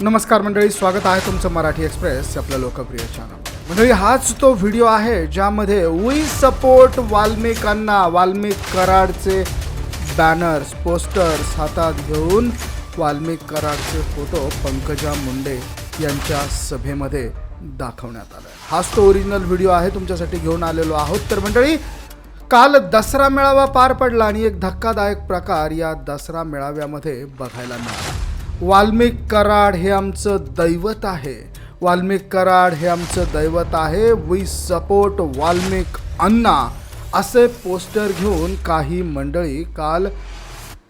नमस्कार मंडळी स्वागत आहे तुमचं मराठी एक्सप्रेस आपलं लोकप्रिय चॅनल मंडळी हाच तो व्हिडिओ आहे ज्यामध्ये वी सपोर्ट वाल्मिकांना वाल्मिक कराडचे बॅनर्स पोस्टर्स हातात घेऊन वाल्मिक कराडचे फोटो पंकजा मुंडे यांच्या सभेमध्ये दाखवण्यात आला हाच तो ओरिजिनल व्हिडिओ आहे तुमच्यासाठी घेऊन आलेलो आहोत. तर मंडळी काल दसरा मेळावा पार पडला आणि एक धक्कादायक प्रकार या दसरा मेळाव्यामध्ये बघायला मिळाला. वाल्मिक कराड हे आमचं दैवत आहे. वाल्मिक कराड हे आमचं दैवत आहे. We support Valmik Anna. असे पोस्टर घेऊन काही मंडळी काल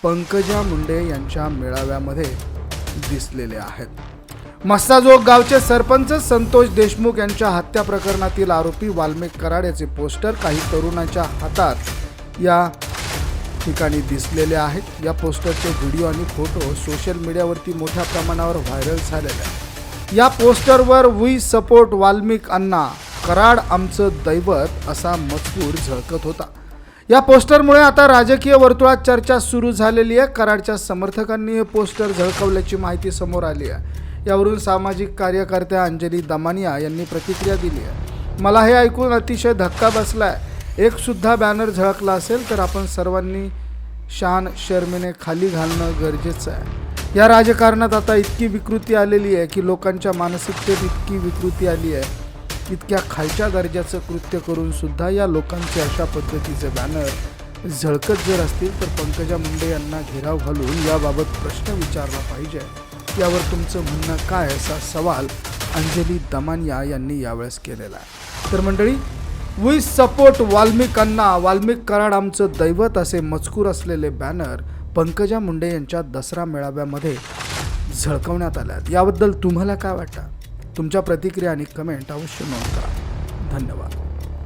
पंकजा मुंडे यांच्या मेळाव्यामध्ये दिसलेले आहेत. मस्साजोग गावचे सरपंच संतोष देशमुख यांच्या हत्या प्रकरणातील आरोपी वाल्मिक कराड याचे पोस्टर काही तरुणांच्या हातात या ठिकाणी दिसलेले आहेत. या पोस्टरचे व्हिडिओ आणि फोटो सोशल मीडियावरती मोठ्या प्रमाणावर व्हायरल झालेले आहेत. या पोस्टरवर वी सपोर्ट वाल्मिक अण्णा. कराड आमचं दैवत असा मजकूर झळकत होता. या पोस्टरमुळे आता राजकीय वर्तुळात चर्चा सुरू झालेली आहे. कराडच्या समर्थकांनी हे पोस्टर झळकवल्याची माहिती समोर आली आहे. यावरून सामाजिक कार्यकर्त्या अंजली दमानिया यांनी प्रतिक्रिया दिली आहे. मला हे ऐकून अतिशय धक्का बसला आहे एकसुद्धा बॅनर झळकला असेल तर आपण सर्वांनी शान शर्मेने खाली घालणं गरजेचं आहे. या राजकारणात आता इतकी विकृती आलेली आहे की लोकांच्या मानसिकतेत इतकी विकृती आली आहे. इतक्या खालच्या दर्जाचं कृत्य करून सुद्धा या लोकांचे अशा पद्धतीचे बॅनर झळकत जर असतील तर पंकजा मुंडे यांना घेराव घालून याबाबत प्रश्न विचारला पाहिजे. यावर तुमचं म्हणणं काय असा सवाल अंजली दमानिया यांनी यावेळेस केलेला आहे. तर मंडळी वी सपोर्ट वाल्मिकांना वाल्मिक कराड आमचं दैवत असे मजकूर असलेले बॅनर पंकजा मुंडे यांच्या दसरा मेळाव्यामध्ये झळकवण्यात आल्यात. याबद्दल तुम्हाला काय वाटतं? तुमच्या प्रतिक्रिया आणि कमेंट अवश्य नोंद करा. धन्यवाद.